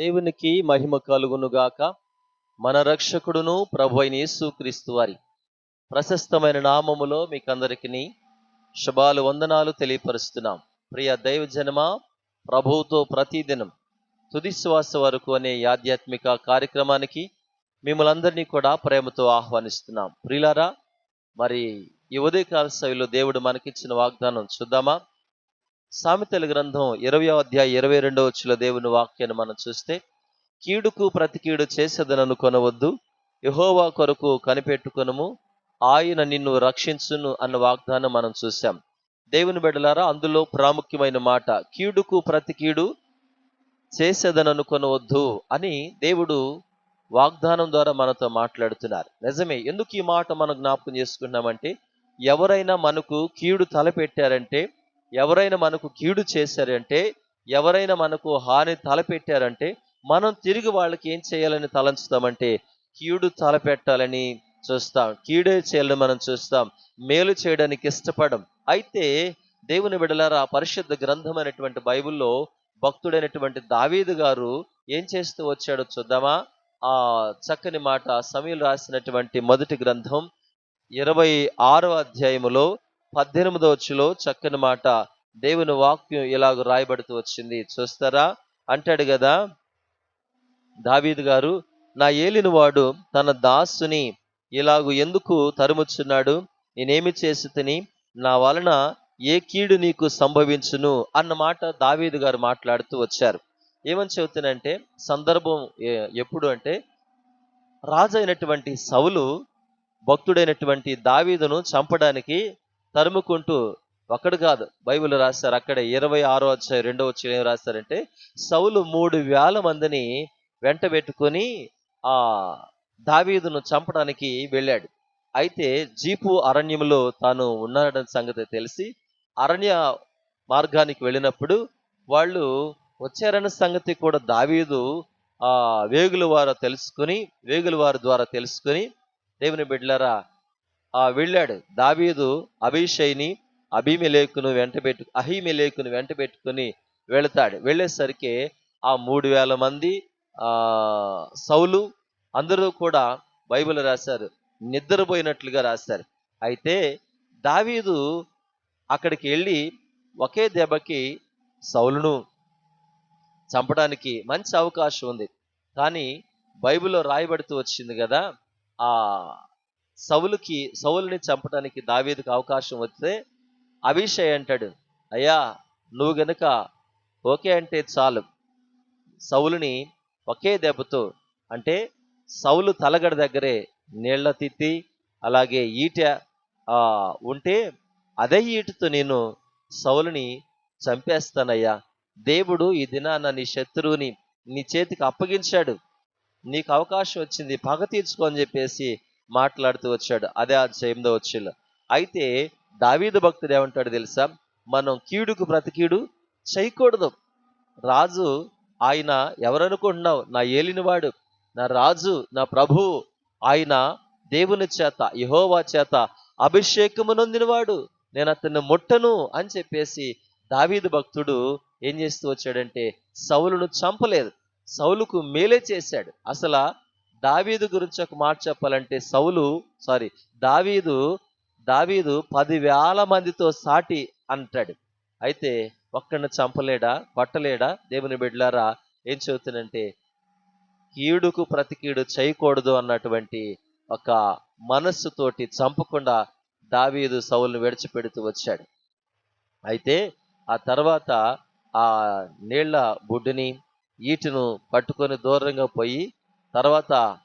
దేవునికి మహిమ కలుగునుగాక. మన రక్షకుడును ప్రభు అయిన యేసుక్రీస్తు వారి ప్రశస్తమైన నామములో మీకందరికీ శుభాలు వందనాలు తెలియపరుస్తున్నాం. ప్రియ దైవజనమ ప్రభువుతో ప్రతిదినం తుదిశ్వాస వరకు అనే ఆధ్యాత్మిక కార్యక్రమానికి మిమ్మల్ందరినీ కూడా ప్రేమతో ఆహ్వానిస్తున్నాం. ప్రియులారా మరి ఈ ఉదయకాల శైలిలో దేవుడు మనకిచ్చిన వాగ్దానం చూద్దామా? సామెతల గ్రంథం ఇరవై అధ్యాయ ఇరవై రెండవ వచ్చిన దేవుని వాక్యాన్ని మనం చూస్తే కీడుకు ప్రతి కీడు చేసేదనను కొనవద్దు యహోవా కొరకు కనిపెట్టుకునము ఆయన నిన్ను రక్షించును అన్న వాగ్దానం మనం చూసాం దేవుని బిడ్డలారా అందులో ప్రాముఖ్యమైన మాట కీడుకు ప్రతి కీడు చేసేదనను కొనవద్దు అని దేవుడు వాగ్దానం ద్వారా మనతో మాట్లాడుతున్నారు. నిజమే ఎందుకు ఈ మాట మనం జ్ఞాపకం చేసుకున్నామంటే ఎవరైనా మనకు కీడు తలపెట్టారంటే ఎవరైనా మనకు కీడు చేశారంటే ఎవరైనా మనకు హాని తలపెట్టారంటే మనం తిరిగి వాళ్ళకి ఏం చేయాలని తలంచుతామంటే కీడు తలపెట్టాలని చూస్తాం. కీడే చేయాలని మనం చూస్తాం. మేలు చేయడానికి ఇష్టపడం. అయితే దేవుని బిడలారా పరిశుద్ధ గ్రంథమైనటువంటి బైబిల్లో భక్తుడైనటువంటి దావీదు గారు ఏం చేస్తూ వచ్చాడో చూద్దామా? ఆ చక్కని మాట సమీలు రాసినటువంటి మొదటి గ్రంథం ఇరవై ఆరో అధ్యాయములో పద్దెనిమిదవ వచ్చులో చక్కని మాట. దేవుని వాక్యం ఇలాగ రాయబడుతూ వచ్చింది. చూస్తారా? అంటాడు కదా దావీదు గారు నా ఏలినవాడు తన దాసుని ఇలాగు ఎందుకు తరుముచున్నాడు? నేనేమి చేసి తిని నా వలన ఏ కీడు నీకు సంభవించును? అన్న మాట దావీదు గారు మాట్లాడుతూ వచ్చారు. ఏమని చెబుతానంటే సందర్భం ఎప్పుడు అంటే రాజు అయినటువంటి భక్తుడైనటువంటి దావీదును చంపడానికి తరుముకుంటూ ఒక్కడు కాదు బైబిల్ రాశారు అక్కడ ఇరవై ఆరో అధ్యాయం రెండో వచ్చిన ఏం రాశారంటే సౌలు మూడు వేల మందిని వెంట పెట్టుకొని ఆ దావీదును చంపడానికి వెళ్ళాడు. అయితే జీపు అరణ్యంలో తాను ఉన్నాడన్న సంగతి తెలిసి అరణ్య మార్గానికి వెళ్ళినప్పుడు వాళ్ళు వచ్చారన్న సంగతి కూడా దావీదు ఆ వేగుల వారు తెలుసుకుని వేగుల వారి ద్వారా తెలుసుకుని దేవుని బిడ్డలారా ఆ వెళ్ళాడు. దావీదు అభిషైని అభిమిలేకును వెంట పెట్టు అహిమెలేకును వెంట పెట్టుకుని వెళతాడు. వెళ్ళేసరికి ఆ మూడు వేల మంది సౌలు అందరూ కూడా బైబిల్ రాశారు. నిద్రపోయినట్లుగా రాశారు. అయితే దావీదు అక్కడికి వెళ్ళి ఒకే దెబ్బకి సౌలును చంపడానికి మంచి అవకాశం ఉంది. కానీ బైబిల్లో రాయబడుతూ వచ్చింది కదా ఆ సౌలుకి సౌలుని చంపడానికి దావీదుకు అవకాశం వస్తే అభిషయ్ అంటాడు అయ్యా నువ్వు గనుక ఓకే అంటే చాలు. సౌలుని ఒకే దెబ్బతో అంటే సౌలు తలగడ దగ్గరే నీళ్ళ తిత్తి అలాగే ఈట ఉంటే అదే ఈటతో నేను సౌలుని చంపేస్తానయ్యా. దేవుడు ఈ దినాన నీ శత్రువుని నీ చేతికి అప్పగించాడు. నీకు అవకాశం వచ్చింది పగ తీర్చుకో అని చెప్పేసి మాట్లాడుతూ వచ్చాడు. అదే ఆ జయంలో వచ్చిలో అయితే దావీదు భక్తుడు ఏమంటాడు తెలుసా? మనం కీడుకు బ్రతికీడు చేయకూడదు. రాజు ఆయన ఎవరనుకుంటున్నావు? నా ఏలినవాడు నా రాజు నా ప్రభు ఆయన దేవుని చేత యహోవా చేత అభిషేకము నొందినవాడు నేను అతన్ని ముట్టను అని చెప్పేసి దావీదు భక్తుడు ఏం చేస్తూ వచ్చాడంటే సౌలును చంపలేదు. సౌలుకు మేలే చేశాడు. అసలు దావీదు గురించి ఒక మాట చెప్పాలంటే సౌలు సారీ దావీదు దావీదు పదివేల మందితో సాటి అంటాడు. అయితే ఒక్కడిని చంపలేడా పట్టలేడా దేవుని బిడ్డలారా ఏం చెబుతానంటే కీడుకు ప్రతి కీడు చేయకూడదు అన్నటువంటి ఒక మనస్సుతోటి చంపకుండా దావీదు సౌలును విడిచిపెడుతూ వచ్చాడు. అయితే ఆ తర్వాత ఆ నీళ్ళ బుడ్డుని ఈటును పట్టుకొని దూరంగా పోయి తర్వాత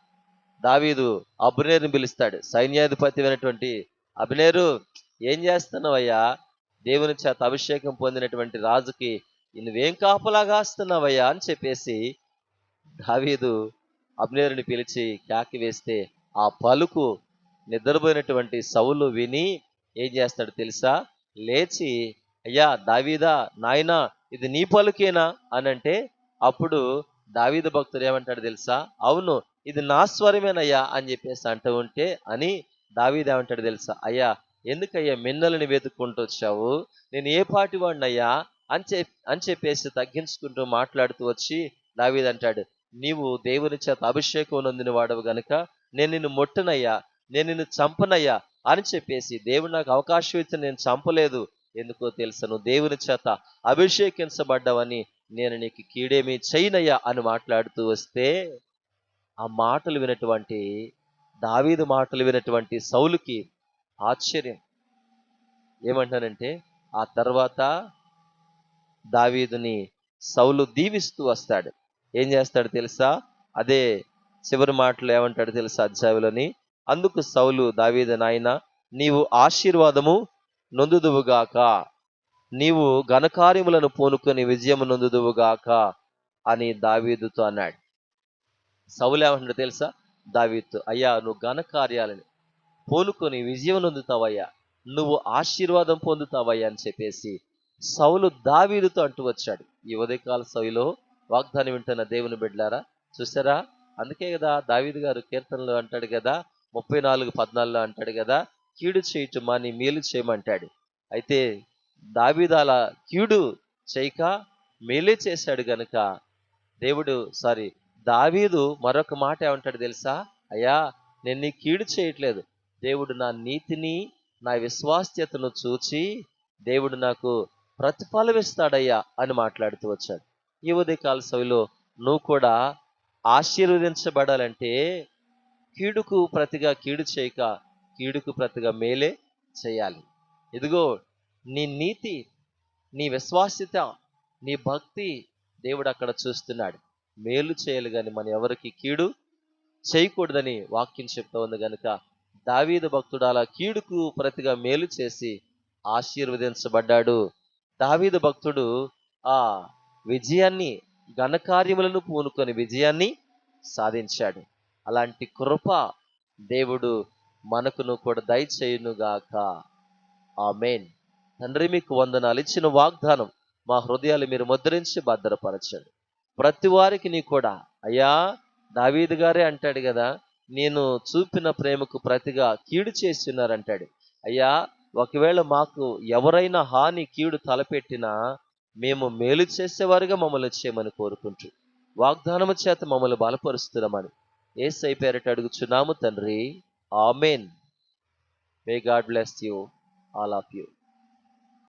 దావీదు అబ్నేరుని పిలుస్తాడు. సైన్యాధిపతి అయినటువంటి అబ్నేరు ఏం చేస్తున్నావయ్యా? దేవుని చేత అభిషేకం పొందినటువంటి రాజుకి నువ్వేం కాపలా కాస్తున్నావయ్యా అని చెప్పేసి దావీదు అబ్నేరుని పిలిచి కాకి వేస్తే ఆ పలుకు నిద్రపోయినటువంటి సవులు విని ఏం చేస్తాడు తెలుసా? లేచి అయ్యా దావీదా నాయనా ఇది నీ పలుకేనా? అని అంటే అప్పుడు దావీద భక్తుడు ఏమంటాడు తెలుసా? అవును ఇది నా స్వరమేనయ్యా అని చెప్పేసి అంటూ ఉంటే అని దావీదు ఏమంటాడు తెలుసా? అయ్యా ఎందుకయ్యా మిన్నలని వెతుక్కుంటూ వచ్చావు? నేను ఏ పాటి వాడినయ్యా అని చెప్ అని చెప్పేసి తగ్గించుకుంటూ మాట్లాడుతూ వచ్చి దావీద్ అంటాడు నీవు దేవుని చేత అభిషేకం నొందిన వాడవు గనుక నేను నిన్ను మొట్టనయ్యా నేను నిన్ను చంపనయ్యా అని చెప్పేసి దేవుడు నాకు అవకాశం ఇచ్చిన నేను చంపలేదు. ఎందుకో తెలుసా? నువ్వు దేవుని చేత అభిషేకించబడ్డావని నేను నీకు కీడేమి చేయనయ్యా అని మాట్లాడుతూ వస్తే ఆ మాటలు వినటువంటి దావీదు మాటలు వినటువంటి సౌలుకి ఆశ్చర్యం. ఏమంటానంటే ఆ తర్వాత దావీదుని సౌలు దీవిస్తూ వస్తాడు. ఏం చేస్తాడు తెలుసా? అదే చివరి మాటలు ఏమంటాడు తెలుసా అధ్యాయులని? అందుకు సౌలు దావీదు నాయన నీవు ఆశీర్వాదము నొందుదువుగాక నీవు ఘనకార్యములను పూనుకొని విజయం నొందుదువుగాక అని దావీదుతో అన్నాడు. సౌలు తెలుసా? దావీదుతో అయ్యా నువ్వు ఘనకార్యాలని పోనుకొని విజయం నొందుతావయ్యా నువ్వు ఆశీర్వాదం పొందుతావయ్యా అని చెప్పేసి సౌలు దావీదుతో అంటూ వచ్చాడు. ఈ ఉదయకాల సౌలో వాగ్దానం వింటున్న దేవుని బిడ్డారా చూసారా అందుకే కదా దావీదు గారు కీర్తనలో అంటాడు కదా ముప్పై నాలుగు పద్నాలుగులో అంటాడు కదా కీడు చేయటం మాని మేలు చేయమంటాడు. అయితే దావిదాల కీడు చేయక మేలే చేశాడు గనుక దేవుడు సారీ దావీదు మరొక మాట ఏమంటాడు తెలుసా? అయ్యా నేను నీ కీడు చేయట్లేదు. దేవుడు నా నీతిని నా విశ్వాస్యతను చూచి దేవుడు నాకు ప్రతిఫలమిస్తాడయ్యా అని మాట్లాడుతూ వచ్చాడు. ఈ ఉదయకాల సవిలో నువ్వు కూడా ఆశీర్వదించబడాలంటే కీడుకు ప్రతిగా కీడు చేయక కీడుకు ప్రతిగా మేలే చేయాలి. ఇదిగో నీ నీతి నీ విశ్వాస్యత నీ భక్తి దేవుడు అక్కడ చూస్తున్నాడు. మేలు చేయాలి కానీ మన ఎవరికి కీడు చేయకూడదని వాక్యం చెప్తా ఉంది కనుక దావీద భక్తుడు అలా కీడుకు ప్రతిగా మేలు చేసి ఆశీర్వదించబడ్డాడు. దావీద భక్తుడు ఆ విజయాన్ని ఘనకార్యములను పూనుకొని విజయాన్ని సాధించాడు. అలాంటి కృప దేవుడు మనకును కూడా దయచేయునుగాక. ఆమెన్. తండ్రి మీకు వందనాలు. ఇచ్చిన వాగ్దానం మా హృదయాలు మీరు ముద్రించి భద్రపరచండి. ప్రతి వారికి నీ కూడా. అయ్యా దావీదు గారే అంటాడు కదా నేను చూపిన ప్రేమకు ప్రతిగా కీడు చేస్తున్నారంటాడు. అయ్యా ఒకవేళ మాకు ఎవరైనా హాని కీడు తలపెట్టినా మేము మేలు చేసేవారుగా మమ్మల్ని చేయమని కోరుకుంటూ. వాగ్దానము చేత మమ్మల్ని బలపరుస్తున్నామని ఏసై పేరట అడుగుచున్నాము తండ్రి. Amen. May God bless you all of you